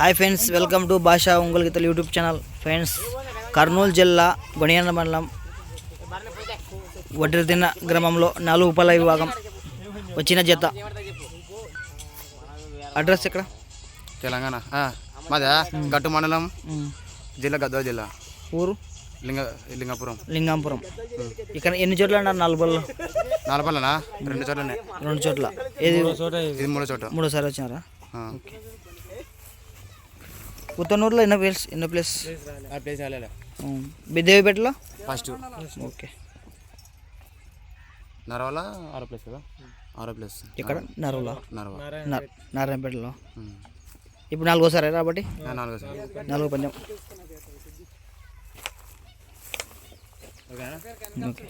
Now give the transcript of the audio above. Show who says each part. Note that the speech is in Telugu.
Speaker 1: హాయ్ ఫ్రెండ్స్ వెల్కమ్ టు భాషా ఒంగోలు గీతలు యూట్యూబ్ ఛానల్. ఫ్రెండ్స్ కర్నూలు జిల్లా గొనియాన మండలం వడ్రిదిన గ్రామంలో నాలుగు పళ్ళ విభాగం వచ్చిన జత. అడ్రస్ ఎక్కడ?
Speaker 2: తెలంగాణ. మాదా? గట్టు మండలం. జిల్లా గద్వాల జిల్లా.
Speaker 1: ఊరు?
Speaker 2: లింగ లింగాపురం.
Speaker 1: లింగాపురం. ఇక్కడ ఎన్ని చోట్ల అన్నారు నాలుగు పళ్ళు?
Speaker 2: నాలపల్లనా రెండు చోట్లనే.
Speaker 1: రెండు చోట్ల. ఏది?
Speaker 2: ఇది మూడో చోట.
Speaker 1: మూడోసారి వచ్చినారా?
Speaker 2: ఆ.
Speaker 1: పుత్తనూరులో ఎన్నో ప్లేస్ ఎన్నో ప్లేస్
Speaker 2: ఆ ప్లేస్
Speaker 1: బిద్దేవిపేటలో
Speaker 2: ఫస్ట్
Speaker 1: ఓకే.
Speaker 2: నరవల? ఆరో ప్లేస్ కదా? ఆరో ప్లేస్
Speaker 1: ఇక్కడ నరువులో.
Speaker 2: నరవ
Speaker 1: నా- నారాయణపేటలో. ఇప్పుడు నాలుగోసారి కాబట్టి
Speaker 2: నాలుగో సార్.
Speaker 1: నాలుగో పందెం.
Speaker 2: ఓకేనా?
Speaker 1: ఓకే.